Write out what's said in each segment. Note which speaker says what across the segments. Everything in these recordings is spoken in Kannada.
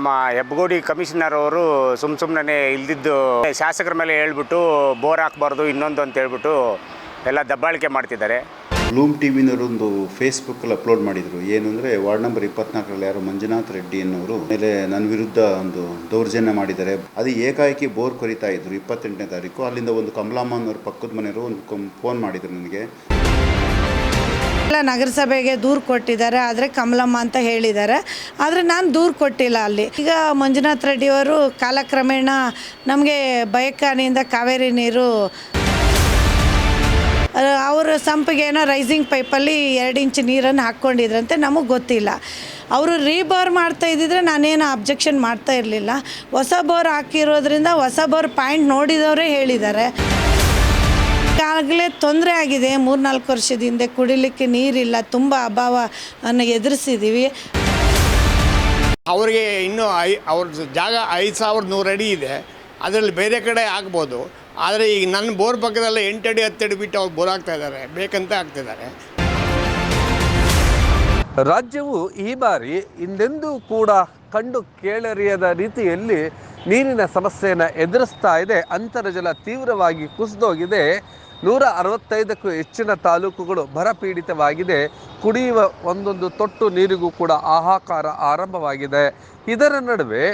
Speaker 1: ನಮ್ಮ ಹೆಬ್ಬಗೋಡಿ ಕಮಿಷನರ್ ಅವರು ಸುಮ್ ಸುಮ್ಮನೆ ಇಲ್ದಿದ್ದು ಶಾಸಕರ ಮೇಲೆ ಹೇಳ್ಬಿಟ್ಟು ಬೋರ್ ಹಾಕಬಾರ್ದು, ಇನ್ನೊಂದು ಅಂತ ಹೇಳ್ಬಿಟ್ಟು ಎಲ್ಲ ದಬ್ಬಾಳಿಕೆ ಮಾಡ್ತಿದ್ದಾರೆ.
Speaker 2: ಬ್ಲೂಮ್ ಟಿ ವಿನವರೊಂದು ಫೇಸ್ಬುಕ್ಕಲ್ಲಿ ಅಪ್ಲೋಡ್ ಮಾಡಿದರು. ಏನು ಅಂದರೆ ವಾರ್ಡ್ ನಂಬರ್ ಇಪ್ಪತ್ನಾಲ್ಕರಲ್ಲಿ ಯಾರು ಮಂಜುನಾಥ್ ರೆಡ್ಡಿ ಅನ್ನೋರು ಮೇಲೆ ನನ್ನ ವಿರುದ್ಧ ಒಂದು ದೌರ್ಜನ್ಯ ಮಾಡಿದ್ದಾರೆ. ಅದು ಏಕಾಏಕಿ ಬೋರ್ ಕೊರಿತಾ ಇದ್ರು ಇಪ್ಪತ್ತೆಂಟನೇ ತಾರೀಕು. ಅಲ್ಲಿಂದ ಒಂದು ಕಮಲಮ್ಮ ಪಕ್ಕದ ಮನೆಯವರು ಒಂದು ಫೋನ್ ಮಾಡಿದರು ನನಗೆ.
Speaker 3: ಎಲ್ಲ ನಗರಸಭೆಗೆ ದೂರು ಕೊಟ್ಟಿದ್ದಾರೆ, ಆದರೆ ಕಮಲಮ್ಮ ಅಂತ ಹೇಳಿದ್ದಾರೆ. ಆದರೆ ನಾನು ದೂರು ಕೊಟ್ಟಿಲ್ಲ ಅಲ್ಲಿ. ಈಗ ಮಂಜುನಾಥ್ ರೆಡ್ಡಿಯವರು ಕಾಲಕ್ರಮೇಣ ನಮಗೆ ಬಯಕಾನಿಯಿಂದ ಕಾವೇರಿ ನೀರು ಅವರ ಸಂಪಿಗೆ ಏನೋ ರೈಸಿಂಗ್ ಪೈಪಲ್ಲಿ ಎರಡು ಇಂಚ್ ನೀರನ್ನು ಹಾಕ್ಕೊಂಡಿದ್ರಂತೆ, ನಮಗೆ ಗೊತ್ತಿಲ್ಲ. ಅವರು ರೀಬೋರ್ ಮಾಡ್ತಾ ಇದ್ದಿದ್ರೆ ನಾನೇನು ಅಬ್ಜೆಕ್ಷನ್ ಮಾಡ್ತಾ ಇರಲಿಲ್ಲ. ಹೊಸ ಬೋರ್ ಹಾಕಿರೋದ್ರಿಂದ ಹೊಸ ಬೋರ್ ಪಾಯಿಂಟ್ ನೋಡಿದವರೇ ಹೇಳಿದ್ದಾರೆ. ಈಗಾಗಲೇ ತೊಂದರೆ ಆಗಿದೆ. ಮೂರ್ನಾಲ್ಕು ವರ್ಷದ ಹಿಂದೆ ಕುಡಿಲಿಕ್ಕೆ ನೀರಿಲ್ಲ ತುಂಬ ಅಭಾವವನ್ನು ಎದುರಿಸಿದ್ದೀವಿ
Speaker 4: ಅವರಿಗೆ ಇನ್ನೂ ಐ ಅವ್ರ ಜಾಗ ಐದು ಸಾವಿರದ ನೂರು ಅಡಿ ಇದೆ. ಅದರಲ್ಲಿ ಬೇರೆ ಕಡೆ ಆಗ್ಬೋದು. ಆದರೆ ಈಗ ನನ್ನ ಬೋರ್ ಪಕ್ಕದಲ್ಲೇ ಎಂಟಡಿ ಅಡಿ ಹತ್ತು ಅಡಿ ಬಿಟ್ಟು ಅವ್ರು ಬೋರ್ ಆಗ್ತಾ ಇದ್ದಾರೆ. ಬೇಕಂತ ಆಗ್ತಿದ್ದಾರೆ
Speaker 5: ರಾಜ್ಯವು ಈ ಬಾರಿ ಹಿಂದೆಂದೂ ಕೂಡ ಕಂಡು ಕೇಳರಿಯದ ರೀತಿಯಲ್ಲಿ ನೀರಿನ ಸಮಸ್ಯೆಯನ್ನು ಎದುರಿಸ್ತಾ ಇದೆ. ಅಂತರ್ಜಲ ತೀವ್ರವಾಗಿ ಕುಸಿದೋಗಿದೆ. ನೂರ ಅರವತ್ತೈದಕ್ಕೂ ಹೆಚ್ಚಿನ ತಾಲೂಕುಗಳು ಬರಪೀಡಿತವಾಗಿದೆ. ಕುಡಿಯುವ ಒಂದೊಂದು ತೊಟ್ಟು ನೀರಿಗೂ ಕೂಡ ಹಾಹಾಕಾರ ಆರಂಭವಾಗಿದೆ. ಇದರ ನಡುವೆ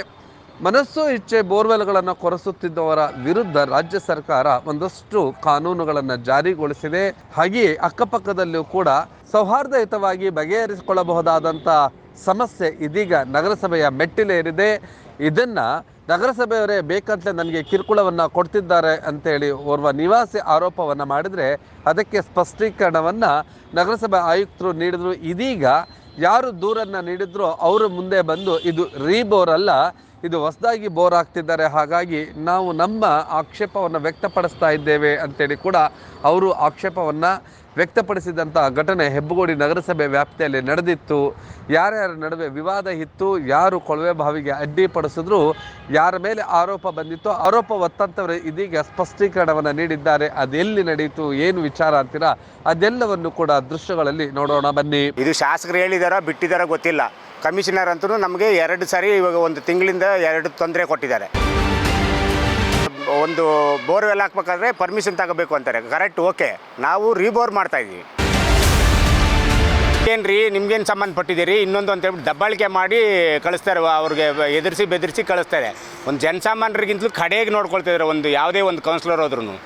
Speaker 5: ಮನಸ್ಸು ಇಚ್ಛೆ ಬೋರ್ವೆಲ್ಗಳನ್ನು ಕೊರೆಸುತ್ತಿದ್ದವರ ವಿರುದ್ಧ ರಾಜ್ಯ ಸರ್ಕಾರ ಒಂದಷ್ಟು ಕಾನೂನುಗಳನ್ನು ಜಾರಿಗೊಳಿಸಿದೆ. ಹಾಗೆಯೇ ಅಕ್ಕಪಕ್ಕದಲ್ಲೂ ಕೂಡ ಸೌಹಾರ್ದಯುತವಾಗಿ ಬಗೆಹರಿಸಿಕೊಳ್ಳಬಹುದಾದಂಥ ಸಮಸ್ಯೆ ಇದೀಗ ನಗರಸಭೆಯ ಮೆಟ್ಟಿಲೇರಿದೆ. ಇದನ್ನ ನಗರಸಭೆಯವರೇ ಬೇಕಂತಲೇ ನನಗೆ ಕಿರುಕುಳವನ್ನು ಕೊಡ್ತಿದ್ದಾರೆ ಅಂತೇಳಿ ಓರ್ವ ನಿವಾಸಿ ಆರೋಪವನ್ನು ಮಾಡಿದರೆ ಅದಕ್ಕೆ ಸ್ಪಷ್ಟೀಕರಣವನ್ನು ನಗರಸಭೆ ಆಯುಕ್ತರು ನೀಡಿದ್ರು. ಇದೀಗ ಯಾರು ದೂರನ್ನು ನೀಡಿದ್ರೋ ಅವರು ಮುಂದೆ ಬಂದು ಇದು ರೀಬೋರ್ ಅಲ್ಲ, ಇದು ಹೊಸದಾಗಿ ಬೋರ್ ಆಗ್ತಿದ್ದಾರೆ ಹಾಗಾಗಿ ನಾವು ನಮ್ಮ ಆಕ್ಷೇಪವನ್ನು ವ್ಯಕ್ತಪಡಿಸ್ತಾ ಇದ್ದೇವೆ ಅಂತೇಳಿ ಕೂಡ ಅವರು ಆಕ್ಷೇಪವನ್ನು ವ್ಯಕ್ತಪಡಿಸಿದಂಥ ಘಟನೆ ಹೆಬ್ಬಗೋಡಿ ನಗರಸಭೆ ವ್ಯಾಪ್ತಿಯಲ್ಲಿ ನಡೆದಿತ್ತು. ಯಾರ್ಯಾರ ನಡುವೆ ವಿವಾದ ಇತ್ತು, ಯಾರು ಕೊಳವೆ ಬಾವಿಗೆ ಅಡ್ಡಿಪಡಿಸಿದ್ರು ಯಾರ ಮೇಲೆ ಆರೋಪ ಬಂದಿತ್ತು, ಆರೋಪ ಒತ್ತಂತವರು ಇದೀಗ ಸ್ಪಷ್ಟೀಕರಣವನ್ನು ನೀಡಿದ್ದಾರೆ. ಅದೆಲ್ಲಿ ನಡೆಯಿತು, ಏನು ವಿಚಾರ ಅಂತೀರಾ, ಅದೆಲ್ಲವನ್ನು ಕೂಡ ದೃಶ್ಯಗಳಲ್ಲಿ ನೋಡೋಣ ಬನ್ನಿ.
Speaker 1: ಇದು ಶಾಸಕರು ಹೇಳಿದಾರ ಬಿಟ್ಟಿದಾರ ಗೊತ್ತಿಲ್ಲ. ಕಮಿಷನರ್ ಅಂತೂ ನಮಗೆ ಎರಡು ಸಾರಿ ಇವಾಗ ಒಂದು ತಿಂಗಳಿಂದ ಎರಡು ತೊಂದರೆ ಕೊಟ್ಟಿದ್ದಾರೆ. ಒಂದು ಬೋರ್ವೆಲ್ ಹಾಕ್ಬೇಕಾದ್ರೆ ಪರ್ಮಿಷನ್ ತಗೋಬೇಕು ಅಂತಾರೆ. ಕರೆಕ್ಟ್ ಓಕೆ ನಾವು ರೀಬೋರ್ ಮಾಡ್ತಾ ಇದ್ದೀವಿ. ರೀ ನಿಮ್ಗೇನು ಸಂಬಂಧಪಟ್ಟಿದ್ದೀರಿ? ಇನ್ನೊಂದು ಅಂತ ಹೇಳ್ಬಿಟ್ಟು ದಬ್ಬಾಳಿಕೆ ಮಾಡಿ ಕಳಿಸ್ತಾರೆ ಅವ್ರಿಗೆ ಎದುರಿಸಿ ಬೆದರಿಸಿ ಕಳಿಸ್ತಾರೆ ಒಂದು ಜನಸಾಮಾನ್ಯರಿಗಿಂತಲೂ ಕಡೆಗೆ ನೋಡ್ಕೊಳ್ತಿದ್ದಾರೆ ಒಂದು ಯಾವುದೇ ಒಂದು ಕೌನ್ಸಿಲರ್ ಹೋದ್ರೂ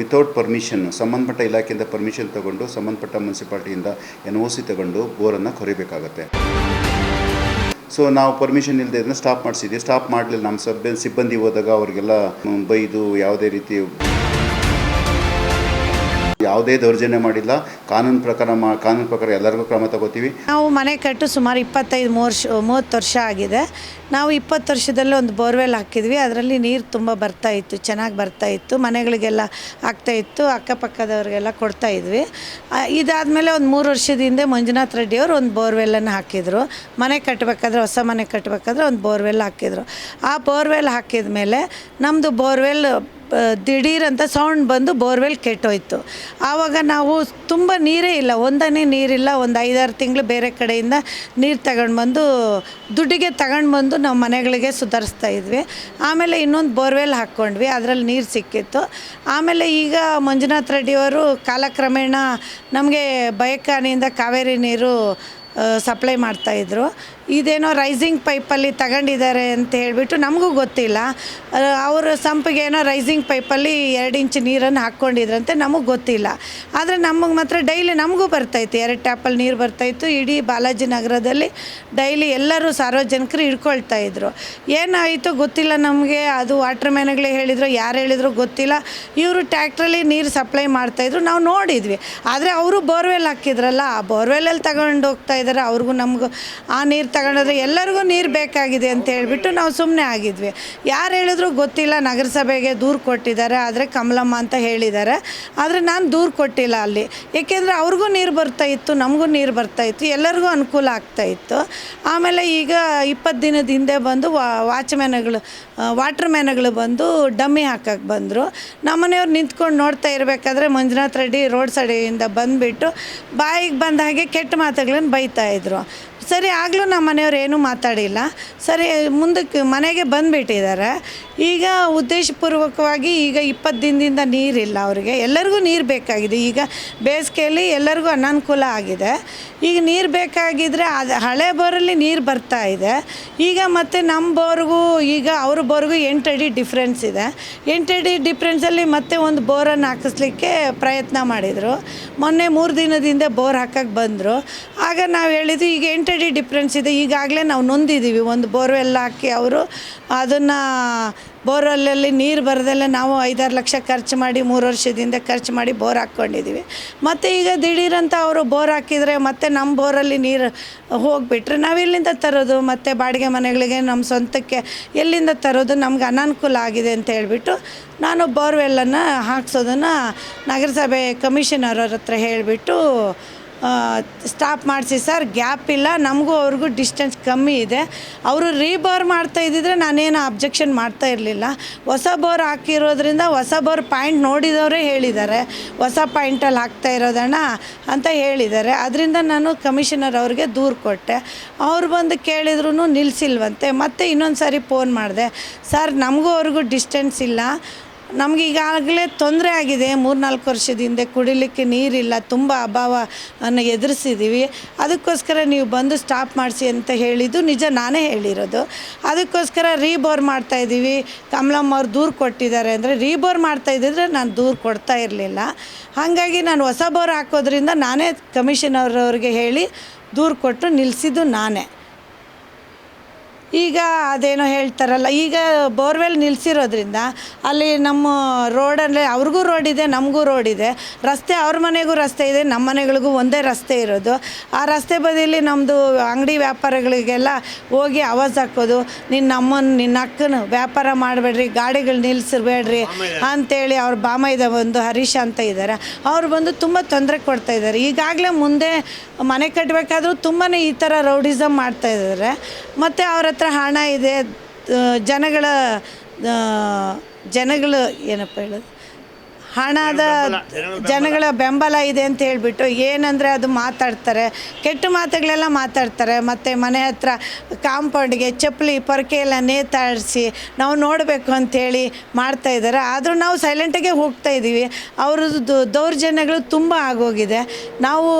Speaker 2: ವಿತೌಟ್ ಪರ್ಮಿಷನ್ ಸಂಬಂಧಪಟ್ಟ ಇಲಾಖೆಯಿಂದ ಪರ್ಮಿಷನ್ ತಗೊಂಡು, ಸಂಬಂಧಪಟ್ಟ ಮುನ್ಸಿಪಾಲ್ಟಿಯಿಂದ ಎನ್ ಒ ಸಿ ತಗೊಂಡು ಬೋರನ್ನು ಕೊರಿಬೇಕಾಗತ್ತೆ. ಸೊ ನಾವು ಪರ್ಮಿಷನ್ ಇಲ್ಲದೆ ಇದನ್ನ ಸ್ಟಾಪ್ ಮಾಡಿಸಿದ್ವಿ. ಸ್ಟಾಪ್ ಮಾಡಲಿಲ್ಲ ನಮ್ಮ ಸಬ್ ಸಿಬ್ಬಂದಿ ಹೋದಾಗ ಅವರಿಗೆಲ್ಲ ಬೈದು ಯಾವುದೇ ರೀತಿ ಯಾವುದೇ ದೌರ್ಜನ್ಯ ಮಾಡಿಲ್ಲ. ಕಾನೂನು ಪ್ರಕಾರ ಕಾನೂನು ಪ್ರಕಾರ ಎಲ್ಲರಿಗೂ ಕ್ರಮ ತಗೋತೀವಿ.
Speaker 3: ನಾವು ಮನೆ ಕಟ್ಟು ಸುಮಾರು ಇಪ್ಪತ್ತೈದು ವರ್ಷ ಮೂವತ್ತು ವರ್ಷ ಆಗಿದೆ. ನಾವು ಇಪ್ಪತ್ತು ವರ್ಷದಲ್ಲೇ ಒಂದು ಬೋರ್ವೆಲ್ ಹಾಕಿದ್ವಿ. ಅದರಲ್ಲಿ ನೀರು ತುಂಬ ಬರ್ತಾ ಇತ್ತು, ಚೆನ್ನಾಗಿ ಬರ್ತಾ ಇತ್ತು. ಮನೆಗಳಿಗೆಲ್ಲ ಆಗ್ತಾ ಇತ್ತು, ಅಕ್ಕಪಕ್ಕದವ್ರಿಗೆಲ್ಲ ಕೊಡ್ತಾ ಇದ್ವಿ. ಇದಾದಮೇಲೆ ಒಂದು ಮೂರು ವರ್ಷದ ಹಿಂದೆ ಮಂಜುನಾಥ್ ರೆಡ್ಡಿಯವರು ಒಂದು ಬೋರ್ವೆಲ್ಲನ್ನು ಹಾಕಿದರು. ಮನೆ ಕಟ್ಟಬೇಕಾದ್ರೆ ಹೊಸ ಮನೆ ಕಟ್ಟಬೇಕಾದ್ರೆ ಒಂದು ಬೋರ್ವೆಲ್ ಹಾಕಿದರು. ಆ ಬೋರ್ವೆಲ್ ಹಾಕಿದ ಮೇಲೆ ನಮ್ಮದು ಬೋರ್ವೆಲ್ ದಿಢೀರ್ ಅಂತ ಸೌಂಡ್ ಬಂದು ಬೋರ್ವೆಲ್ ಕೆಟ್ಟೋಯ್ತು. ಆವಾಗ ನಾವು ತುಂಬ ನೀರೇ ಇಲ್ಲ, ಒಂದನೇ ನೀರಿಲ್ಲ, ಒಂದು ಐದಾರು ತಿಂಗಳು ಬೇರೆ ಕಡೆಯಿಂದ ನೀರು ತಗೊಂಡು ಬಂದು, ದುಡ್ಡಿಗೆ ತಗೊಂಡು ಬಂದು ನಾವು ಮನೆಗಳಿಗೆ ಸುಧಾರಿಸ್ತಾ ಇದ್ವಿ. ಆಮೇಲೆ ಇನ್ನೊಂದು ಬೋರ್ವೆಲ್ ಹಾಕ್ಕೊಂಡ್ವಿ, ಅದರಲ್ಲಿ ನೀರು ಸಿಕ್ಕಿತ್ತು. ಆಮೇಲೆ ಈಗ ಮಂಜುನಾಥ್ ರೆಡ್ಡಿಯವರು ಕಾಲಕ್ರಮೇಣ ನಮಗೆ ಬಯಕಾನಿಯಿಂದ ಕಾವೇರಿ ನೀರು ಸಪ್ಲೈ ಮಾಡ್ತಾಯಿದ್ರು ಇದೇನೋ ರೈಸಿಂಗ್ ಪೈಪಲ್ಲಿ ತಗೊಂಡಿದ್ದಾರೆ ಅಂತ ಹೇಳಿಬಿಟ್ಟು ನಮಗೂ ಗೊತ್ತಿಲ್ಲ. ಅವರ ಸಂಪಿಗೆ ಏನೋ ರೈಸಿಂಗ್ ಪೈಪಲ್ಲಿ ಎರಡು ಇಂಚ್ ನೀರನ್ನು ಹಾಕ್ಕೊಂಡಿದ್ರಂತೆ, ನಮಗೆ ಗೊತ್ತಿಲ್ಲ. ಆದರೆ ನಮಗೆ ಮಾತ್ರ ಡೈಲಿ ನಮಗೂ ಬರ್ತಾಯಿತ್ತು ಎರಡು ಟ್ಯಾಪಲ್ಲಿ ನೀರು ಬರ್ತಾಯಿತ್ತು. ಇಡೀ ಬಾಲಾಜಿ ನಗರದಲ್ಲಿ ಡೈಲಿ ಎಲ್ಲರೂ ಸಾರ್ವಜನಿಕರು ಹಿಡ್ಕೊಳ್ತಾ ಇದ್ರು. ಏನಾಯಿತು ಗೊತ್ತಿಲ್ಲ ನಮಗೆ. ಅದು ವಾಟರ್ ಮ್ಯಾನ್ಗಳೇ ಹೇಳಿದರು. ಯಾರು ಹೇಳಿದ್ರು ಗೊತ್ತಿಲ್ಲ. ಇವರು ಟ್ಯಾಕ್ಟ್ರಲ್ಲಿ ನೀರು ಸಪ್ಲೈ ಮಾಡ್ತಾಯಿದ್ರು ನಾವು ನೋಡಿದ್ವಿ. ಆದರೆ ಅವರು ಬೋರ್ವೆಲ್ ಹಾಕಿದ್ರಲ್ಲ. ಆ ಬೋರ್ವೆಲಲ್ಲಿ ತಗೊಂಡು ಹೋಗ್ತಾ ಇದ್ದಾರೆ ಅವ್ರಿಗೂ ನಮಗೂ ಆ ನೀರು ತಗೊಂಡ್ರೆ ಎಲ್ಲರಿಗೂ ನೀರು ಬೇಕಾಗಿದೆ ಅಂತ ಹೇಳಿಬಿಟ್ಟು ನಾವು ಸುಮ್ಮನೆ ಆಗಿದ್ವಿ. ಯಾರು ಹೇಳಿದ್ರು ಗೊತ್ತಿಲ್ಲ, ನಗರಸಭೆಗೆ ದೂರು ಕೊಟ್ಟಿದ್ದಾರೆ, ಆದರೆ ಕಮಲಮ್ಮ ಅಂತ ಹೇಳಿದ್ದಾರೆ. ಆದರೆ ನಾನು ದೂರು ಕೊಟ್ಟಿಲ್ಲ ಅಲ್ಲಿ. ಏಕೆಂದರೆ ಅವ್ರಿಗೂ ನೀರು ಬರ್ತಾ ಇತ್ತು, ನಮಗೂ ನೀರು ಬರ್ತಾ ಇತ್ತು, ಎಲ್ಲರಿಗೂ ಅನುಕೂಲ ಆಗ್ತಾ ಇತ್ತು. ಆಮೇಲೆ ಈಗ ಇಪ್ಪತ್ತು ದಿನದ ಹಿಂದೆ ಬಂದು ವಾಚ್ಮ್ಯಾನ್ಗಳು ವಾಟರ್ ಮ್ಯಾನ್ಗಳು ಬಂದು ಡಮ್ಮಿ ಹಾಕಕ್ಕೆ ಬಂದರು. ನಮ್ಮನೆಯವ್ರು ನಿಂತ್ಕೊಂಡು ನೋಡ್ತಾ ಇರಬೇಕಾದ್ರೆ ಮಂಜುನಾಥ್ ರೆಡ್ಡಿ ರೋಡ್ ಸೈಡಿಂದ ಬಂದುಬಿಟ್ಟು ಬಾಯಿಗೆ ಬಂದ ಹಾಗೆ ಕೆಟ್ಟ ಮಾತುಗಳನ್ನು ಬೈತಾ ಹೇಳ್ತಾ ಇದ್ರು. ಸರಿ, ಆಗಲೂ ನಮ್ಮ ಮನೆಯವ್ರು ಏನೂ ಮಾತಾಡಿಲ್ಲ. ಸರಿ, ಮುಂದಕ್ಕೆ ಮನೆಗೆ ಬಂದುಬಿಟ್ಟಿದ್ದಾರೆ. ಈಗ ಉದ್ದೇಶಪೂರ್ವಕವಾಗಿ ಈಗ ಇಪ್ಪತ್ತು ದಿನದಿಂದ ನೀರಿಲ್ಲ ಅವರಿಗೆ. ಎಲ್ಲರಿಗೂ ನೀರು ಬೇಕಾಗಿದೆ. ಈಗ ಬೇಸಿಗೆಯಲ್ಲಿ ಎಲ್ಲರಿಗೂ ಅನಾನುಕೂಲ ಆಗಿದೆ. ಈಗ ನೀರು ಬೇಕಾಗಿದ್ದರೆ ಅದು ಹಳೆ ಬೋರಲ್ಲಿ ನೀರು ಬರ್ತಾ ಇದೆ. ಈಗ ಮತ್ತೆ ನಮ್ಮ ಬೋರ್ಗೂ ಈಗ ಅವ್ರ ಬೋರ್ಗೂ ಎಂಟು ಅಡಿ ಡಿಫ್ರೆನ್ಸ್ ಇದೆ. ಎಂಟು ಅಡಿ ಡಿಫ್ರೆನ್ಸಲ್ಲಿ ಮತ್ತೆ ಒಂದು ಬೋರನ್ನು ಹಾಕಿಸ್ಲಿಕ್ಕೆ ಪ್ರಯತ್ನ ಮಾಡಿದರು. ಮೊನ್ನೆ ಮೂರು ದಿನದಿಂದ ಬೋರ್ ಹಾಕಕ್ಕೆ ಬಂದರು. ಆಗ ನಾವು ಹೇಳಿದ್ವಿ, ಈಗ ಎಂಟು ಅಡಿ ಡಿಫ್ರೆನ್ಸ್ ಇದೆ. ಈಗಾಗಲೇ ನಾವು ನೊಂದಿದ್ದೀವಿ ಒಂದು ಬೋರ್ವೆಲ್ಲ ಹಾಕಿ ಅವರು ಅದನ್ನು ಬೋರ್ವೆಲ್ಲಲ್ಲಿ ನೀರು ಬರದಲ್ಲೇ ನಾವು ಐದಾರು ಲಕ್ಷ ಖರ್ಚು ಮಾಡಿ ಮೂರು ವರ್ಷದಿಂದ ಖರ್ಚು ಮಾಡಿ ಬೋರ್ ಹಾಕ್ಕೊಂಡಿದ್ದೀವಿ ಮತ್ತು ಈಗ ದಿಢೀರಂತ ಅವರು ಬೋರ್ ಹಾಕಿದರೆ ಮತ್ತೆ ನಮ್ಮ ಬೋರಲ್ಲಿ ನೀರು ಹೋಗಿಬಿಟ್ರೆ ನಾವೆಲ್ಲಿಂದ ತರೋದು? ಮತ್ತು ಬಾಡಿಗೆ ಮನೆಗಳಿಗೆ ನಮ್ಮ ಸ್ವಂತಕ್ಕೆ ಎಲ್ಲಿಂದ ತರೋದು? ನಮ್ಗೆ ಅನಾನುಕೂಲ ಆಗಿದೆ ಅಂತ ಹೇಳಿಬಿಟ್ಟು ನಾನು ಬೋರ್ವೆಲ್ಲನ್ನು ಹಾಕ್ಸೋದನ್ನು ನಗರಸಭೆ ಕಮಿಷನರ್ ಅವ್ರ ಹತ್ರ ಹೇಳಿಬಿಟ್ಟು ಸ್ಟಾಪ್ ಮಾಡಿಸಿ. ಸರ್, ಗ್ಯಾಪ್ ಇಲ್ಲ. ನಮಗೂ ಅವ್ರಿಗೂ ಡಿಸ್ಟೆನ್ಸ್ ಕಮ್ಮಿ ಇದೆ. ಅವರು ರೀಬೋರ್ ಮಾಡ್ತಾ ಇದ್ದಿದ್ರೆ ನಾನೇನು ಅಬ್ಜೆಕ್ಷನ್ ಮಾಡ್ತಾ ಇರಲಿಲ್ಲ. ಹೊಸ ಬೋರ್ ಹಾಕಿರೋದ್ರಿಂದ ಹೊಸ ಬೋರ್ ಪಾಯಿಂಟ್ ನೋಡಿದವರೇ ಹೇಳಿದ್ದಾರೆ. ಹೊಸ ಪಾಯಿಂಟಲ್ಲಿ ಹಾಕ್ತಾ ಇರೋದಣ್ಣ ಅಂತ ಹೇಳಿದ್ದಾರೆ. ಅದರಿಂದ ನಾನು ಕಮಿಷನರ್ ಅವ್ರಿಗೆ ದೂರು ಕೊಟ್ಟೆ. ಅವ್ರು ಬಂದು ಕೇಳಿದ್ರು ನಿಲ್ಲಿಸಿಲ್ವಂತೆ ಮತ್ತೆ ಇನ್ನೊಂದು ಸಾರಿ ಫೋನ್ ಮಾಡಿದೆ. ಸರ್, ನಮಗೂ ಅವ್ರಿಗೂ ಡಿಸ್ಟೆನ್ಸ್ ಇಲ್ಲ. ನಮ್ಗೆ ಈಗಾಗಲೇ ತೊಂದರೆ ಆಗಿದೆ. ಮೂರ್ನಾಲ್ಕು ವರ್ಷದಿಂದ ಕುಡಿಲಿಕ್ಕೆ ನೀರಿಲ್ಲ, ತುಂಬ ಅಭಾವವನ್ನು ಎದುರಿಸಿದ್ದೀವಿ ಅದಕ್ಕೋಸ್ಕರ ನೀವು ಬಂದು ಸ್ಟಾಪ್ ಮಾಡಿಸಿ ಅಂತ ಹೇಳಿದ್ದು ನಿಜ ನಾನೇ ಹೇಳಿರೋದು. ಅದಕ್ಕೋಸ್ಕರ ರೀಬೋರ್ ಮಾಡ್ತಾ ಇದ್ದೀವಿ. ಕಮಲಮ್ಮ ಅವ್ರು ದೂರು ಕೊಟ್ಟಿದ್ದಾರೆ ಅಂದರೆ ರೀಬೋರ್ ಮಾಡ್ತಾ ಇದ್ದಿದ್ರೆ ನಾನು ದೂರು ಕೊಡ್ತಾ ಇರಲಿಲ್ಲ. ಹಾಗಾಗಿ ನಾನು ಹೊಸ ಬೋರ್ ಹಾಕೋದ್ರಿಂದ ನಾನೇ ಕಮಿಷನರ್ ಅವ್ರಿಗೆ ಹೇಳಿ ದೂರು ಕೊಟ್ಟು ನಿಲ್ಲಿಸಿದ್ದು ನಾನೇ. ಈಗ ಅದೇನೋ ಹೇಳ್ತಾರಲ್ಲ ಈಗ ಬೋರ್ವೆಲ್ ನಿಲ್ಲಿಸಿರೋದ್ರಿಂದ ಅಲ್ಲಿ ನಮ್ಮ ರೋಡಲ್ಲಿ ಅವ್ರಿಗೂ ರೋಡ್ ಇದೆ ನಮಗೂ ರೋಡ್ ಇದೆ. ರಸ್ತೆ ಅವ್ರ ಮನೆಗೂ ರಸ್ತೆ ಇದೆ ನಮ್ಮ ಮನೆಗಳಿಗೂ ಒಂದೇ ರಸ್ತೆ ಇರೋದು. ಆ ರಸ್ತೆ ಬದಿಯಲ್ಲಿ ನಮ್ಮದು ಅಂಗಡಿ ವ್ಯಾಪಾರಗಳಿಗೆಲ್ಲ ಹೋಗಿ ಆವಾಜ್ ಹಾಕೋದು. ನಿನ್ನ ಅಮ್ಮನ ನಿನ್ನ ಅಕ್ಕನ ವ್ಯಾಪಾರ ಮಾಡಬೇಡ್ರಿ ಗಾಡಿಗಳು ನಿಲ್ಲಿಸಿರ್ಬೇಡ್ರಿ ಅಂತೇಳಿ ಅವ್ರ ಬಾಮೈದ ಬಂದು ಹರೀಶ್ ಅಂತ ಇದ್ದಾರೆ ಅವ್ರು ಬಂದು ತುಂಬ ತೊಂದರೆ ಕೊಡ್ತಾ ಇದ್ದಾರೆ ಈಗಾಗಲೇ ಮುಂದೆ ಮನೆ ಕಟ್ಟಬೇಕಾದ್ರೂ ತುಂಬಾ ಈ ಥರ ರೌಡಿಸಮ್ ಮಾಡ್ತಾ ಇದ್ದಾರೆ ಮತ್ತು ಅವ್ರ ಹತ್ರ ಹಣ ಇದೆ ಜನಗಳ ಜನಗಳು ಏನಪ್ಪ ಹೇಳೋದು? ಹಣದ ಜನಗಳ ಬೆಂಬಲ ಇದೆ ಅಂತ ಹೇಳಿಬಿಟ್ಟು ಏನಂದರೆ ಅದು ಮಾತಾಡ್ತಾರೆ. ಕೆಟ್ಟ ಮಾತುಗಳೆಲ್ಲ ಮಾತಾಡ್ತಾರೆ. ಮತ್ತು ಮನೆ ಹತ್ರ ಕಾಂಪೌಂಡ್ಗೆ ಚಪ್ಪಲಿ ಪೊರಕೆ ಎಲ್ಲ ನೇತಾಡಿಸಿ ನಾವು ನೋಡಬೇಕು ಅಂಥೇಳಿ ಮಾಡ್ತಾ ಇದ್ದಾರೆ. ಆದರೂ ನಾವು ಸೈಲೆಂಟಾಗೆ ಹೋಗ್ತಾ ಇದ್ದೀವಿ ಅವ್ರದ್ದು ದೌರ್ಜನ್ಯಗಳು ತುಂಬ ಆಗೋಗಿದೆ. ನಾವು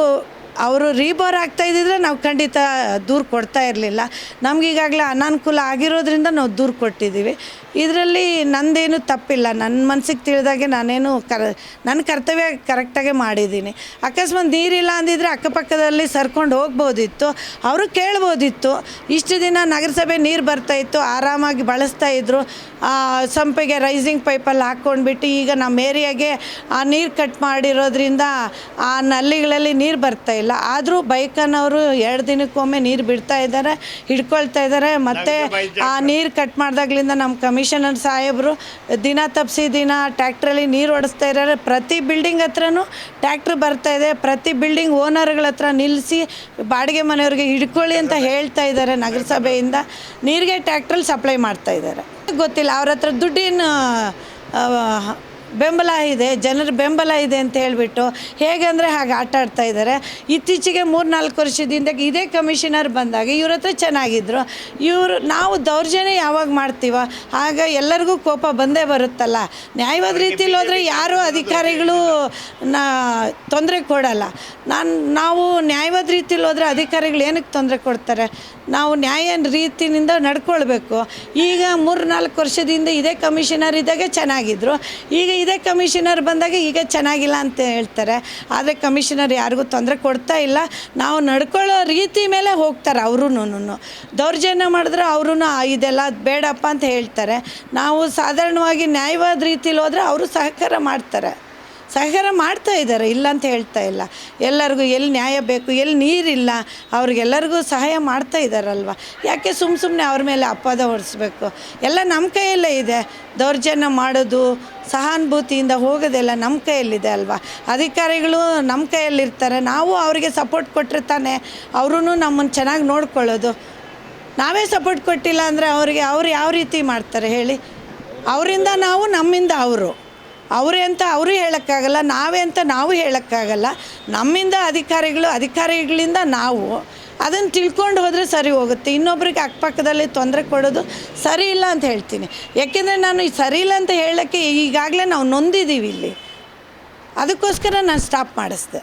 Speaker 3: ಅವರು ರೀಬೋರ್ ಆಗ್ತಾ ಇದ್ದಿದ್ರೆ ನಾವು ಖಂಡಿತ ದೂರು ಕೊಡ್ತಾ ಇರಲಿಲ್ಲ. ನಮಗೀಗಾಗಲೇ ಅನಾನುಕೂಲ ಆಗಿರೋದ್ರಿಂದ ನಾವು ದೂರು ಕೊಟ್ಟಿದ್ದೀವಿ. ಇದರಲ್ಲಿ ನಂದೇನು ತಪ್ಪಿಲ್ಲ. ನನ್ನ ಮನಸ್ಸಿಗೆ ತಿಳಿದಾಗೆ ನಾನೇನು ಕರ ನನ್ನ ಕರ್ತವ್ಯ ಕರೆಕ್ಟಾಗೆ ಮಾಡಿದ್ದೀನಿ. ಅಕಸ್ಮಾತ್ ನೀರಿಲ್ಲ ಅಂದಿದ್ರೆ ಅಕ್ಕಪಕ್ಕದಲ್ಲಿ ಸರ್ಕೊಂಡು ಹೋಗ್ಬೋದಿತ್ತು. ಅವರು ಕೇಳ್ಬೋದಿತ್ತು. ಇಷ್ಟು ದಿನ ನಗರಸಭೆ ನೀರು ಬರ್ತಾಯಿತ್ತು ಆರಾಮಾಗಿ ಬಳಸ್ತಾ ಇದ್ರು. ಆ, ಸಂಪಿಗೆ ರೈಸಿಂಗ್ ಪೈಪಲ್ಲಿ ಹಾಕ್ಕೊಂಡ್ಬಿಟ್ಟು ಈಗ ನಮ್ಮ ಏರಿಯಾಗೆ ಆ ನೀರು ಕಟ್ ಮಾಡಿರೋದ್ರಿಂದ ಆ ನಲ್ಲಿಗಳಲ್ಲಿ ನೀರು ಬರ್ತಾ ಇಲ್ಲ. ಆದರೂ ಬೈಕನ್ನವರು ಎರಡು ದಿನಕ್ಕೊಮ್ಮೆ ನೀರು ಬಿಡ್ತಾ ಇದ್ದಾರೆ ಹಿಡ್ಕೊಳ್ತಾ ಇದ್ದಾರೆ ಮತ್ತು ಆ ನೀರು ಕಟ್ ಮಾಡಿದಾಗ್ಲಿಂದ ನಮ್ಮ ಕಮಿಷನರ್ ಸಾಹೇಬರು, ದಿನ ತಪ್ಪಿಸಿ ದಿನ ಟ್ಯಾಕ್ಟ್ರಲ್ಲಿ ನೀರು ಓಡಿಸ್ತಾ ಇದ್ದಾರೆ. ಪ್ರತಿ ಬಿಲ್ಡಿಂಗ್ ಹತ್ರನೂ ಟ್ಯಾಕ್ಟ್ರ್ ಬರ್ತಾ ಇದೆ. ಪ್ರತಿ ಬಿಲ್ಡಿಂಗ್ ಓನರ್ಗಳ ಹತ್ರ ನಿಲ್ಲಿಸಿ ಬಾಡಿಗೆ ಮನೆಯವ್ರಿಗೆ ಹಿಡ್ಕೊಳ್ಳಿ ಅಂತ ಹೇಳ್ತಾ ಇದ್ದಾರೆ ನಗರಸಭೆಯಿಂದ. ನೀರಿಗೆ ಟ್ಯಾಕ್ಟ್ರಲ್ಲಿ ಸಪ್ಲೈ ಮಾಡ್ತಾ ಇದ್ದಾರೆ. ಗೊತ್ತಿಲ್ಲ, ಅವ್ರ ಹತ್ರ ದುಡ್ಡಿನ ಬೆಂಬಲ ಇದೆ ಜನರ ಬೆಂಬಲ ಇದೆ ಅಂತ ಹೇಳಿಬಿಟ್ಟು ಹೇಗಂದರೆ ಹಾಗೆ ಆಟ ಆಡ್ತಾ ಇದ್ದಾರೆ. ಇತ್ತೀಚೆಗೆ ಮೂರು ನಾಲ್ಕು ವರ್ಷದಿಂದ ಇದೇ ಕಮಿಷನರ್ ಬಂದಾಗ ಇವ್ರ ಹತ್ರ ಚೆನ್ನಾಗಿದ್ರು. ಇವರು ನಾವು ದೌರ್ಜನ್ಯ ಯಾವಾಗ ಮಾಡ್ತೀವ ಆಗ ಎಲ್ಲರಿಗೂ ಕೋಪ ಬಂದೇ ಬರುತ್ತಲ್ಲ. ನ್ಯಾಯವಾದ ರೀತಿಯಲ್ಲಿ ಹೋದರೆ ಯಾರು ಅಧಿಕಾರಿಗಳು ನಾ ತೊಂದರೆ ಕೊಡಲ್ಲ. ನಾನು ನಾವು ನ್ಯಾಯವಾದ ರೀತಿಯಲ್ಲಿ ಹೋದರೆ ಅಧಿಕಾರಿಗಳು ಏನಕ್ಕೆ ತೊಂದರೆ ಕೊಡ್ತಾರೆ? ನಾವು ನ್ಯಾಯ ರೀತಿಯಿಂದ ನಡ್ಕೊಳ್ಬೇಕು. ಈಗ ಮೂರು ನಾಲ್ಕು ವರ್ಷದಿಂದ ಇದೇ ಕಮಿಷನರ್ ಇದ್ದಾಗೆ ಚೆನ್ನಾಗಿದ್ರು. ಈಗ ಇದೇ ಕಮಿಷನರ್ ಬಂದಾಗ ಈಗ ಚೆನ್ನಾಗಿಲ್ಲ ಅಂತ ಹೇಳ್ತಾರೆ. ಆದರೆ ಕಮಿಷನರ್ ಯಾರಿಗೂ ತೊಂದರೆ ಕೊಡ್ತಾ ಇಲ್ಲ. ನಾವು ನಡ್ಕೊಳ್ಳೋ ರೀತಿ ಮೇಲೆ ಹೋಗ್ತಾರೆ ಅವ್ರೂ ದೌರ್ಜನ್ಯ ಮಾಡಿದ್ರೆ ಅವ್ರೂ ಇದೆಲ್ಲ ಬೇಡಪ್ಪ ಅಂತ ಹೇಳ್ತಾರೆ. ನಾವು ಸಾಧಾರಣವಾಗಿ ನ್ಯಾಯವಾದ ರೀತಿಲಿ ಹೋದರೆ ಅವರು ಸಹಕಾರ ಮಾಡ್ತಾರೆ. ಸಹಕಾರ ಮಾಡ್ತಾ ಇದ್ದಾರೆ, ಇಲ್ಲ ಅಂತ ಹೇಳ್ತಾ ಇಲ್ಲ. ಎಲ್ಲರಿಗೂ ಎಲ್ಲಿ ನ್ಯಾಯ ಬೇಕು, ಎಲ್ಲಿ ನೀರಿಲ್ಲ, ಅವ್ರಿಗೆಲ್ಲರಿಗೂ ಸಹಾಯ ಮಾಡ್ತಾ ಇದ್ದಾರಲ್ವ? ಯಾಕೆ ಸುಮ್ಮ ಸುಮ್ಮನೆ ಅವ್ರ ಮೇಲೆ ಅಪವಾದ ಹೊಡಿಸ್ಬೇಕು ಎಲ್ಲ ನಮ್ಮ ಕೈಯಲ್ಲೇ ಇದೆ. ದೌರ್ಜನ್ಯ ಮಾಡೋದು, ಸಹಾನುಭೂತಿಯಿಂದ ಹೋಗೋದೆಲ್ಲ ನಮ್ಮ ಕೈಯಲ್ಲಿದೆ ಅಲ್ವಾ? ಅಧಿಕಾರಿಗಳು ನಮ್ಮ ಕೈಯಲ್ಲಿರ್ತಾರೆ. ನಾವು ಅವರಿಗೆ ಸಪೋರ್ಟ್ ಕೊಟ್ಟರೆ ತಾನೇ ಅವರೂ ನಮ್ಮನ್ನು ಚೆನ್ನಾಗಿ ನೋಡ್ಕೊಳ್ಳೋದು. ನಾವೇ ಸಪೋರ್ಟ್ ಕೊಟ್ಟಿಲ್ಲ ಅಂದರೆ ಅವರಿಗೆ, ಅವ್ರು ಯಾವ ರೀತಿ ಮಾಡ್ತಾರೆ ಹೇಳಿ? ಅವರಿಂದ ನಾವು ನಮ್ಮಿಂದ ಅವರು. ಅವರೇ ಅಂತ ಅವರು ಹೇಳೋಕ್ಕಾಗಲ್ಲ, ನಾವೇ ಅಂತ ನಾವು ಹೇಳೋಕ್ಕಾಗಲ್ಲ. ನಮ್ಮಿಂದ ಅಧಿಕಾರಿಗಳು, ಅಧಿಕಾರಿಗಳಿಂದ ನಾವು ಅದನ್ನು ತಿಳ್ಕೊಂಡು ಹೋದರೆ ಸರಿ ಹೋಗುತ್ತೆ. ಇನ್ನೊಬ್ರಿಗೆ ಅಕ್ಕಪಕ್ಕದಲ್ಲಿ ತೊಂದರೆ ಕೊಡೋದು ಸರಿ ಇಲ್ಲ ಅಂತ ಹೇಳ್ತೀನಿ. ಯಾಕೆಂದರೆ ನಾನು ಸರಿ ಇಲ್ಲ ಅಂತ ಹೇಳೋಕ್ಕೆ ಈಗಾಗಲೇ ನಾವು ನೊಂದಿದ್ದೀವಿ ಇಲ್ಲಿ. ಅದಕ್ಕೋಸ್ಕರ ನಾನು ಸ್ಟಾಪ್ ಮಾಡಿಸ್ದೆ.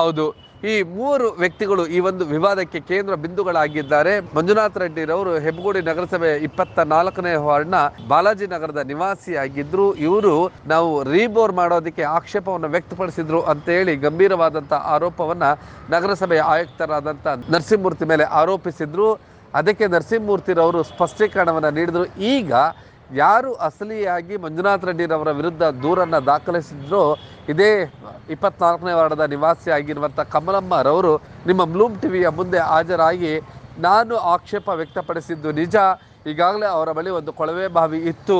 Speaker 5: ಹೌದು. ಈ ಮೂವರು ವ್ಯಕ್ತಿಗಳು ಈ ಒಂದು ವಿವಾದಕ್ಕೆ ಕೇಂದ್ರ ಬಿಂದುಗಳಾಗಿದ್ದಾರೆ. ಮಂಜುನಾಥ್ ರೆಡ್ಡಿರವರು ಹೆಬ್ಬಗೋಡಿ ನಗರಸಭೆ ಇಪ್ಪತ್ತ ನಾಲ್ಕನೇ ವಾರ್ಡ್ನ ಬಾಲಾಜಿ ನಗರದ ನಿವಾಸಿಯಾಗಿದ್ರು. ಇವರು ನಾವು ರೀಬೋರ್ ಮಾಡೋದಕ್ಕೆ ಆಕ್ಷೇಪವನ್ನು ವ್ಯಕ್ತಪಡಿಸಿದ್ರು ಅಂತೇಳಿ ಗಂಭೀರವಾದಂಥ ಆರೋಪವನ್ನ ನಗರಸಭೆಯ ಆಯುಕ್ತರಾದಂಥ ನರಸಿಂಹಮೂರ್ತಿ ಮೇಲೆ ಆರೋಪಿಸಿದ್ರು. ಅದಕ್ಕೆ ನರಸಿಂಹಮೂರ್ತಿರವರು ಸ್ಪಷ್ಟೀಕರಣವನ್ನು ನೀಡಿದರು. ಈಗ ಯಾರು ಅಸಲಿಯಾಗಿ ಮಂಜುನಾಥ್ ರೆಡ್ಡಿರವರ ವಿರುದ್ಧ ದೂರನ್ನು ದಾಖಲಿಸಿದ್ರೋ ಇದೇ ಇಪ್ಪತ್ನಾಲ್ಕನೇ ವಾರ್ಡದ ನಿವಾಸಿ ಆಗಿರುವಂಥ ಕಮಲಮ್ಮರವರು ನಿಮ್ಮ ಬ್ಲೂಮ್ ಟಿವಿಯ ಮುಂದೆ ಹಾಜರಾಗಿ ನಾನು ಆಕ್ಷೇಪ ವ್ಯಕ್ತಪಡಿಸಿದ್ದು ನಿಜ. ಈಗಾಗಲೇ ಅವರ ಬಳಿ ಒಂದು ಕೊಳವೆ ಬಾವಿ ಇತ್ತು.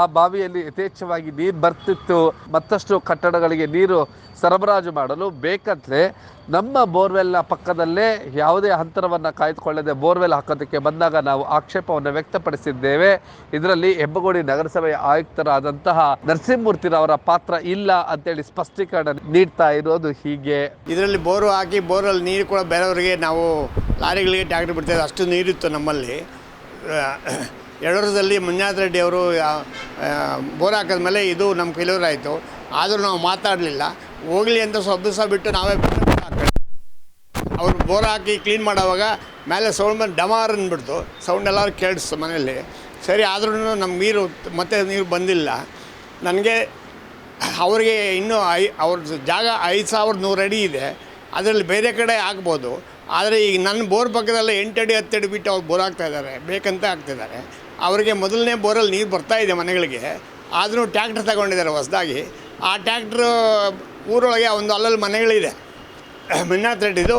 Speaker 5: ಆ ಬಾವಿಯಲ್ಲಿ ಯಥೇಚ್ಛವಾಗಿ ನೀರು ಬರ್ತಿತ್ತು, ಮತ್ತಷ್ಟು ಕಟ್ಟಡಗಳಿಗೆ ನೀರು ಸರಬರಾಜು ಮಾಡಲು ಬೇಕಂತಲೇ ನಮ್ಮ ಬೋರ್ವೆಲ್ನ ಪಕ್ಕದಲ್ಲೇ ಯಾವುದೇ ಅಂತರವನ್ನು ಕಾಯ್ದುಕೊಳ್ಳದೆ ಬೋರ್ವೆಲ್ ಹಾಕೋದಕ್ಕೆ ಬಂದಾಗ ನಾವು ಆಕ್ಷೇಪವನ್ನು ವ್ಯಕ್ತಪಡಿಸಿದ್ದೇವೆ. ಇದರಲ್ಲಿ ಹೆಬ್ಬಗೋಡಿ ನಗರಸಭೆಯ ಆಯುಕ್ತರಾದಂತಹ ನರಸಿಂಹಮೂರ್ತಿರವರ ಪಾತ್ರ ಇಲ್ಲ ಅಂತೇಳಿ ಸ್ಪಷ್ಟೀಕರಣ ನೀಡ್ತಾ ಇರೋದು ಹೀಗೆ.
Speaker 4: ಇದರಲ್ಲಿ ಬೋರು ಹಾಕಿ ಬೋರ್ವೆಲ್ ನೀರು ಕೂಡ ಬೇರೆಯವರಿಗೆ ನಾವು ಲಾರಿಗಳಿಗೆ ಟ್ಯಾಕ್ಟರ್ ಬಿಡ್ತೇವೆ ಅಷ್ಟು ನೀರಿತ್ತು ನಮ್ಮಲ್ಲಿ. ಯಡೂರದಲ್ಲಿ ಮಂಜುನಾಥ್ ರೆಡ್ಡಿ ಅವರು ಬೋರ್ ಹಾಕಿದ್ಮೇಲೆ ಇದು ನಮ್ಮ ಫೇಲ್ಯೂರ್ ಆಯಿತು ಆದರೂ ನಾವು ಮಾತಾಡಲಿಲ್ಲ. ಹೋಗಲಿ ಅಂತ ಸ್ವಲ್ಪ ದಿವಸ ಬಿಟ್ಟು ನಾವೇ ಅವರು ಬೋರ್ ಹಾಕಿ ಕ್ಲೀನ್ ಮಾಡೋವಾಗ ಮೇಲೆ ಸೌಂಡ್ ಬಂದು ಡಮಾರ್ ಅಂದ್ಬಿಡ್ತು. ಸೌಂಡ್ ಎಲ್ಲರೂ ಕೇಳಿಸ್ತು ಮನೆಯಲ್ಲಿ. ಸರಿ, ಆದ್ರೂ ನಮ್ಗೆ ನೀರು ಮತ್ತೆ ನೀರು ಬಂದಿಲ್ಲ. ನನಗೆ ಅವರಿಗೆ ಇನ್ನೂ ಐ ಅವ್ರದ್ದು ಜಾಗ ಐದು ಸಾವಿರದ ನೂರು ಅಡಿ ಇದೆ. ಅದರಲ್ಲಿ ಬೇರೆ ಕಡೆ ಆಗ್ಬೋದು. ಆದರೆ ಈಗ ನನ್ನ ಬೋರ್ ಪಕ್ಕದಲ್ಲೇ ಎಂಟಡಿ ಅಡಿ ಹತ್ತು ಅಡಿ ಬಿಟ್ಟು ಅವ್ರು ಬೋರ್ ಆಗ್ತಾ ಇದ್ದಾರೆ, ಬೇಕಂತ ಆಗ್ತಿದ್ದಾರೆ ಅವರಿಗೆ ಮೊದಲನೇ ಬೋರಲ್ಲಿ ನೀರು ಬರ್ತಾ ಇದೆ ಮನೆಗಳಿಗೆ, ಆದರೂ ಟ್ಯಾಕ್ಟ್ರ್ ತಗೊಂಡಿದ್ದಾರೆ ಹೊಸದಾಗಿ. ಆ ಟ್ಯಾಕ್ಟ್ರು ಊರೊಳಗೆ ಒಂದು ಅಲ್ಲಲ್ಲಿ ಮನೆಗಳಿದೆ. ಮಂಜುನಾಥ್ ರೆಡ್ಡಿದು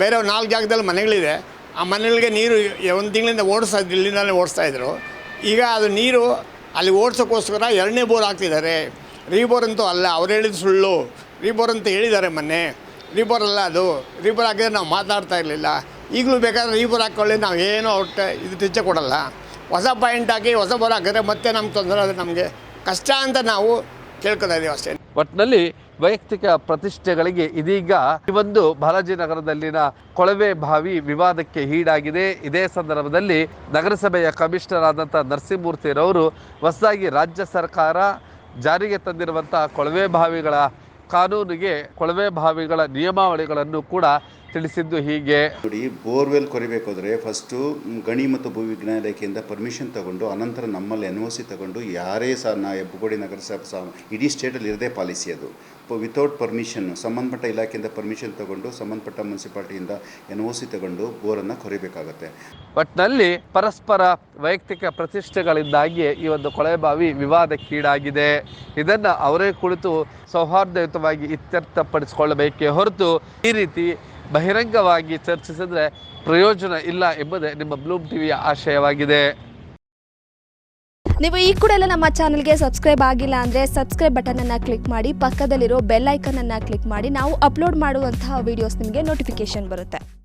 Speaker 4: ಬೇರೆ ನಾಲ್ಕು ಜಾಗದಲ್ಲಿ ಮನೆಗಳಿದೆ. ಆ ಮನೆಗಳಿಗೆ ನೀರು ಒಂದು ತಿಂಗಳಿಂದ ಓಡಿಸ್ತಾ ಇಲ್ಲಿಂದಲೇ ಓಡಿಸ್ತಾ ಇದ್ದರು ಈಗ ಅದು ನೀರು ಅಲ್ಲಿ ಓಡಿಸೋಕ್ಕೋಸ್ಕರ ಎರಡನೇ ಬೋರ್ ಹಾಕ್ತಿದ್ದಾರೆ. ರೀಬೋರ್ ಅಂತೂ ಅಲ್ಲ, ಅವ್ರು ಹೇಳಿದ ಸುಳ್ಳು. ರೀಬೋರ್ ಅಂತ ಹೇಳಿದ್ದಾರೆ ಮೊನ್ನೆ. ರೀಬೋರ್ ಅಲ್ಲ ಅದು. ರೀಬರ್ ಹಾಕಿದ್ರೆ ನಾವು ಮಾತಾಡ್ತಾ ಇರಲಿಲ್ಲ. ಈಗಲೂ ಬೇಕಾದ್ರೆ ರೀಬರ್ ಹಾಕ್ಕೊಳ್ಳಿ ನಾವು ಏನೋ ಒಟ್ಟು ಇದು ಟೀಚೆ ಕೊಡಲ್ಲ. ಹೊಸ ಪಾಯಿಂಟ್ ಹಾಕಿ ಹೊಸ ಬೋರ್ ಹಾಕಿದ್ರೆ ಮತ್ತೆ ನಮ್ಗೆ ತೊಂದರೆ ಆದರೆ ನಮಗೆ ಕಷ್ಟ ಅಂತ ನಾವು ಕೇಳ್ಕೊತಾ ಇದ್ದೀವಿ ಅಷ್ಟೇ.
Speaker 5: ಒಟ್ಟಿನಲ್ಲಿ ವೈಯಕ್ತಿಕ ಪ್ರತಿಷ್ಠೆಗಳಿಗೆ ಇದೀಗ ಈ ಒಂದು ನಗರದಲ್ಲಿನ ಕೊಳವೆ ಬಾವಿ ವಿವಾದಕ್ಕೆ ಈಡಾಗಿದೆ. ಇದೇ ಸಂದರ್ಭದಲ್ಲಿ ನಗರಸಭೆಯ ಕಮಿಷನರ್ ಆದಂಥ ನರಸಿಂಹಮೂರ್ತಿರವರು ಹೊಸದಾಗಿ ರಾಜ್ಯ ಸರ್ಕಾರ ಜಾರಿಗೆ ತಂದಿರುವಂಥ ಕೊಳವೆ ಬಾವಿಗಳ ಕಾನೂನಿಗೆ ಕೊಳವೆ ಬಾವಿಗಳ ನಿಯಮಾವಳಿಗಳನ್ನು ಕೂಡ ತಿಳಿಸಿದ್ದು ಹೀಗೆ.
Speaker 2: ನೋಡಿ ಬೋರ್ವೆಲ್ ಕೊರಿಬೇಕಾದ್ರೆ ಫಸ್ಟು ಗಣಿ ಮತ್ತು ಭೂವಿಜ್ಞಾನ ಇಲಾಖೆಯಿಂದ ಪರ್ಮಿಷನ್ ತಗೊಂಡು ಅನಂತರ ನಮ್ಮಲ್ಲಿ ಎನ್ ಒ ಸಿ ತಗೊಂಡು ಯಾರೇ ಸಹ ನಾ ಹೆಬ್ಬಗೋಡಿ ನಗರಸಭೆ ಸಹ ಇಡೀ ಸ್ಟೇಟಲ್ಲಿ ಇರದೇ ಪಾಲಿಸಿ ಅದು. ವಿತೌಟ್ ಪರ್ಮಿಷನ್ ಸಂಬಂಧಪಟ್ಟ ಇಲಾಖೆಯಿಂದ ಪರ್ಮಿಷನ್ ತಗೊಂಡು ಸಂಬಂಧಪಟ್ಟ ಮುನ್ಸಿಪಾಲ್ಟಿಯಿಂದ ಎನ್ ಒ ಸಿ ತಗೊಂಡು ಬೋರನ್ನು ಕೊರಿಬೇಕಾಗತ್ತೆ.
Speaker 5: ಒಟ್ಟಿನಲ್ಲಿ ಪರಸ್ಪರ ವೈಯಕ್ತಿಕ ಪ್ರತಿಷ್ಠೆಗಳಿಂದಾಗಿ ಈ ಒಂದು ಕೊಳೆಬಾವಿ ವಿವಾದಕ್ಕೀಡಾಗಿದೆ ಇದನ್ನು ಅವರೇ ಕುಳಿತು ಸೌಹಾರ್ದಯುತವಾಗಿ ಇತ್ಯರ್ಥಪಡಿಸಿಕೊಳ್ಳಬೇಕೇ ಹೊರತು ಈ ರೀತಿ ಬಹಿರಂಗವಾಗಿ ಚರ್ಚಿಸಿದ್ರೆ ಪ್ರಯೋಜನ ಇಲ್ಲ ಎಂಬುದೇ ನಿಮ್ಮ ಬ್ಲೂಮ್ ಟಿವಿಯ ಆಶಯವಾಗಿದೆ.
Speaker 6: ನೀವು ಈ ಕೂಡ ಎಲ್ಲ ನಮ್ಮ ಚಾನೆಲ್ಗೆ ಸಬ್ಸ್ಕ್ರೈಬ್ ಆಗಿಲ್ಲ ಅಂದರೆ ಸಬ್ಸ್ಕ್ರೈಬ್ ಬಟನನ್ನು ಕ್ಲಿಕ್ ಮಾಡಿ, ಪಕ್ಕದಲ್ಲಿರೋ ಬೆಲ್ ಐಕನನ್ನು ಕ್ಲಿಕ್ ಮಾಡಿ, ನಾವು ಅಪ್ಲೋಡ್ ಮಾಡುವಂತಹ ವೀಡಿಯೋಸ್ ನಿಮಗೆ ನೋಟಿಫಿಕೇಶನ್ ಬರುತ್ತೆ.